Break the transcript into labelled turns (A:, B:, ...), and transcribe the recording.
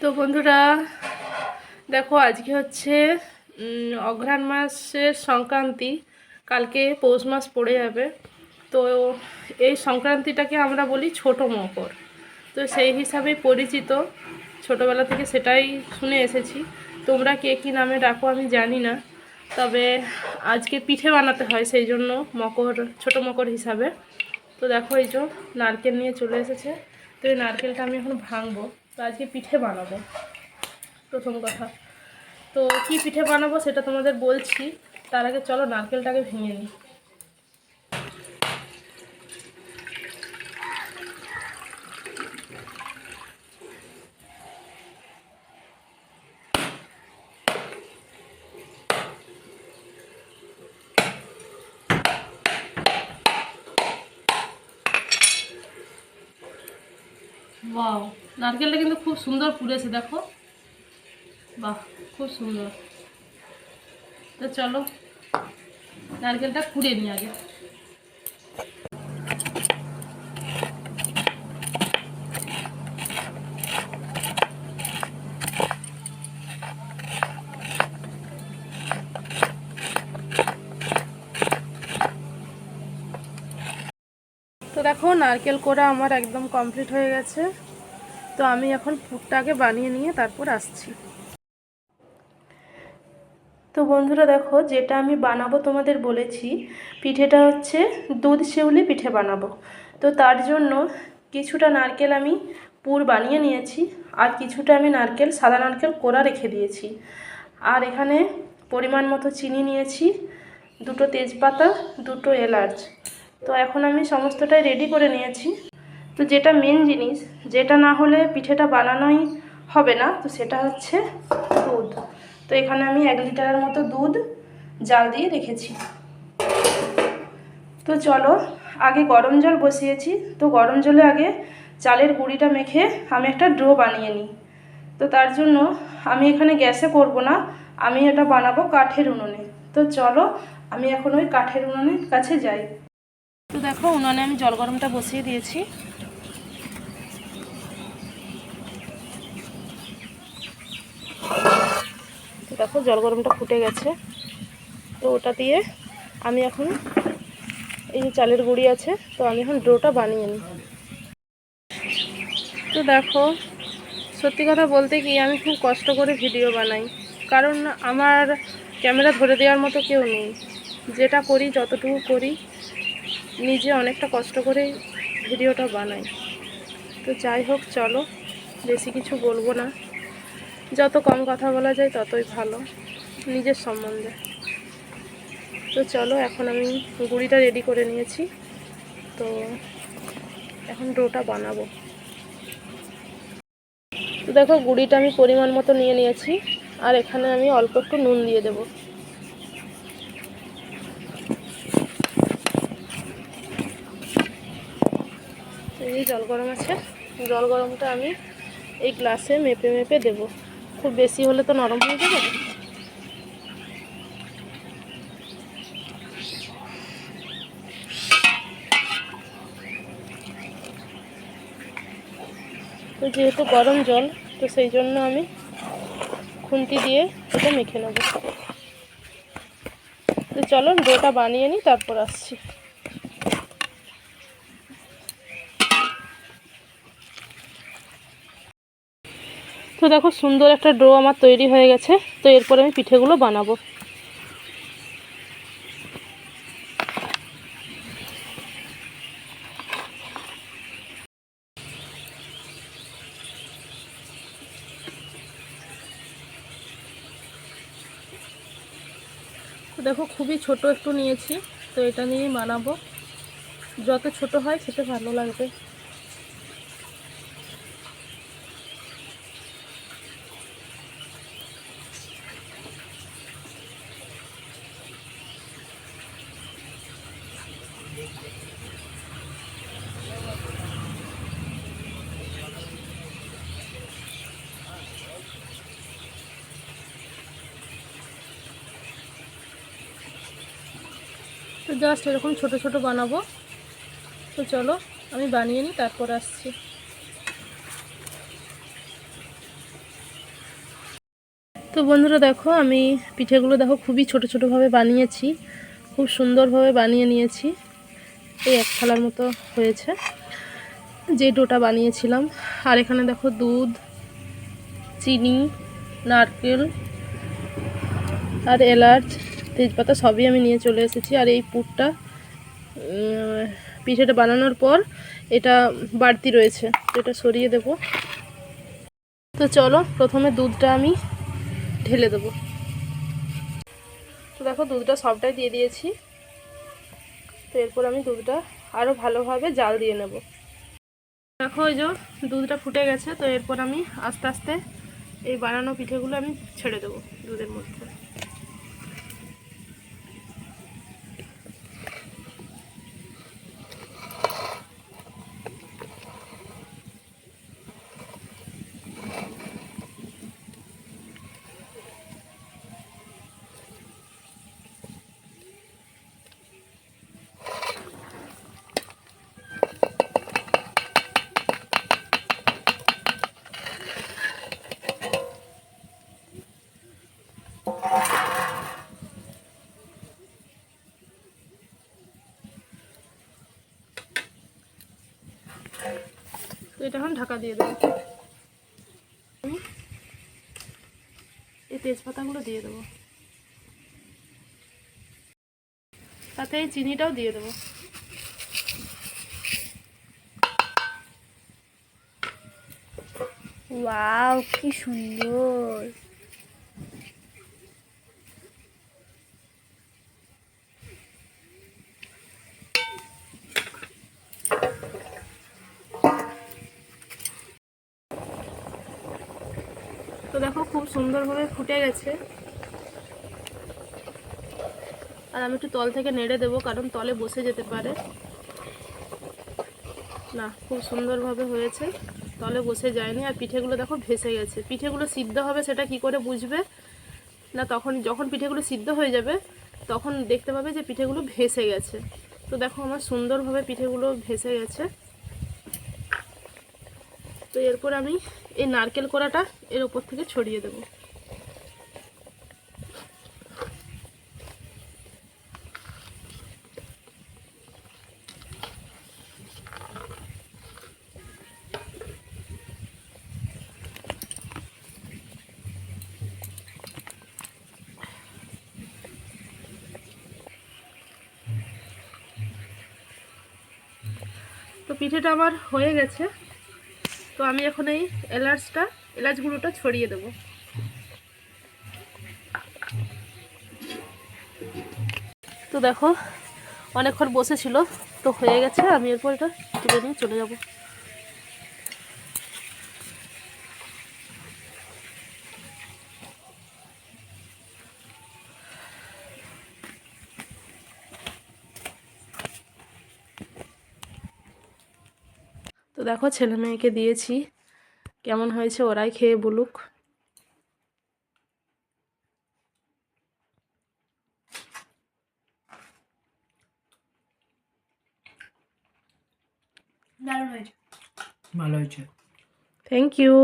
A: তো বন্ধুরা, দেখো আজকে হচ্ছে অঘ্রাণ মাসের সংক্রান্তি। কালকে পৌষ মাস পড়ে যাবে। তো এই সংক্রান্তিটাকে আমরা বলি ছোট মকর। তো সেই হিসাবে পরিচিত। ছোটোবেলা থেকে সেটাই শুনে এসেছি। তোমরা কে কী নামে ডাকো আমি জানি না। তবে আজকে পিঠে বানাতে হয়, সেই জন্য মকর, ছোট মকর হিসাবে। তো দেখো এই যে নারকেল নিয়ে চলে এসেছে। তো এই নারকেলটা আমি এখন ভাঙবো। তো আজকে পিঠে বানাবো। প্রথম কথা। তো কি পিঠে বানাবো সেটা তোমাদের বলছি। তার আগে চলো নারকেলটাকে ভেঙে নিই। বাহ নারকেলটা কিন্তু খুব সুন্দর পুড়েছে দেখো। বাহ, খুব সুন্দর। তো চলো, নারকেলটা কুড়িয়ে নিই আগে। তো দেখো, নারকেল কোড়া আমার একদম কমপ্লিট হয়ে গেছে। তো আমি এখন পুরটাকে বানিয়ে নিয়ে তারপর আসছি। তো বন্ধুরা দেখো, যেটা আমি বানাবো তোমাদের বলেছি, পিঠেটা হচ্ছে দুধ শিউলি পিঠে বানাবো। তো তার জন্য কিছুটা নারকেল আমি পুর বানিয়ে নিয়েছি, আর কিছুটা আমি নারকেল, সাদা নারকেল কোড়া রেখে দিয়েছি। আর এখানে পরিমাণ মতো চিনি নিয়েছি, দুটো তেজপাতা, দুটো এলাচ। তো এখন আমি সমস্তটাই রেডি করে নিয়েছি। তো যেটা মেন জিনিস, যেটা না হলে পিঠেটা বানানোই হবে না, তো সেটা হচ্ছে দুধ। তো এখানে আমি এক লিটারের মতো দুধ, জাল দিয়ে রেখেছি। তো চলো, আগে গরম জল বসিয়েছি। তো গরম জলে আগে চালের গুঁড়িটা মেখে আমি একটা ড্রো বানিয়ে নিই। তো তার জন্য আমি এখানে গ্যাসে করব না, আমি এটা বানাবো কাঠের উনুনে। তো চলো, আমি এখন ওই কাঠের উনুনের কাছে যাই। তো দেখো, উনুনে আমি জল গরমটা বসিয়ে দিয়েছি। দেখো, জল গরমটা ফুটে গেছে। তো ওটা দিয়ে আমি এখন এই যে চালের গুঁড়ি আছে, তো আমি এখন ডোটা বানিয়ে নিই। তো দেখো, সত্যি কথা বলতে কি, আমি খুব কষ্ট করে ভিডিও বানাই। কারণ আমার ক্যামেরা ধরে দেওয়ার মতো কেউ নেই। যেটা করি, যতটুকু করি, নিজে অনেকটা কষ্ট করে ভিডিওটা বানাই। তো যাই হোক, চলো, বেশি কিছু বলব না। যত কম কথা বলা যায় ততই ভালো, নিজের সম্বন্ধে। তো চলো, এখন আমি গুড়িটা রেডি করে নিয়েছি। তো এখন ডোটা বানাবো। তো দেখো, গুড়িটা আমি পরিমাণ মতো নিয়ে নিয়েছি। আর এখানে আমি অল্প একটু নুন দিয়ে দেবো। এই জল গরম আছে, জল গরমটা আমি এই গ্লাসে মেপে মেপে দেব। খুব বেশি হলে তো নরম হয়ে যাবে? তো যেহেতু গরম জল, তো সেই জন্য আমি খুন্তি দিয়ে এটা মেখে নেব। তো চলো ডোটা বানিয়ে নিই তারপর আসছি। তো দেখো সুন্দর একটা ডো আমার তৈরি হয়ে গেছে, তো এরপরে আমি পিঠেগুলো বানাবো। তো দেখো খুবই ছোট একটু নিয়েছি, তো এটা নিয়ে বানাবো। যত ছোট হয় খেতে ভালো লাগবে। জাস্ট এরকম ছোট ছোট বানাবো। তো চলো, আমি বানিয়ে নিই, তারপর আসছি। তো বন্ধুরা দেখো, আমি পিঠেগুলো দেখো খুবই ছোট ছোটোভাবে বানিয়েছি, খুব সুন্দরভাবে বানিয়ে নিয়েছি। এই এক থালার মতো হয়েছে, যে ডোটা বানিয়েছিলাম। আর এখানে দেখো দুধ, চিনি, নারকেল, আর এলাচ। তেজপাতা সবই আমি নিয়ে চলে এসেছি। আর এই পুরটা পিঠেটা বানানোর পর এটা বাড়তি রয়েছে এটা সরিয়ে দেব। তো চলো, প্রথমে দুধটা আমি ঢেলে দেবো। তো দেখো, দুধটা সবটাই দিয়ে দিয়েছি। তো এরপর আমি দুধটা আরও ভালোভাবে জাল দিয়ে নেব। দেখো ওই যে দুধটা ফুটে গেছে, তো এরপর আমি আস্তে আস্তে এই বানানো পিঠেগুলো আমি ছেড়ে দেবো দুধের মধ্যে। এটা এখন ঢাকা দিয়ে দেবো। এই তেজপাতাগুলো দিয়ে দেবো। সাথে এই চিনিটাও দিয়ে দেবো।
B: ওয়াও, কি সুন্দর।
A: দেখো খুব সুন্দরভাবে ফুটে গেছে। আর আমি একটু তল থেকে নেড়ে দেবো, কারণ তলে বসে যেতে পারে। না, খুব সুন্দরভাবে হয়েছে। তলে বসে যায়নি, আর পিঠেগুলো দেখো ভেসে গেছে। পিঠেগুলো সিদ্ধ হবে, সেটা কি করে বুঝবে? না, তখন যখন পিঠেগুলো সিদ্ধ হয়ে যাবে, তখন দেখতে পাবে যে পিঠেগুলো ভেসে গেছে। তো দেখো আমার সুন্দরভাবে পিঠেগুলো ভেসে গেছে। তো এরপর আমি এই নারকেল কোড়াটা এর ওপর থেকে ছড়িয়ে দেবো। তো পিঠেটা আমার হয়ে গেছে। তো আমি এখন এই এলাচটা, এলাচ গুঁড়োটা ছড়িয়ে দেব। তো দেখো, অনেকক্ষণ বসেছিল, তো হয়ে গেছে, আমি এরপর এটা তুলে নিয়ে চলে যাব। দেখো ছেলে মেয়েকে দিয়েছি। কেমন হয়েছে ওরাই খেয়ে বলুক।
B: দারুণ হয়েছে।
C: ভালো হয়েছে।
A: Thank you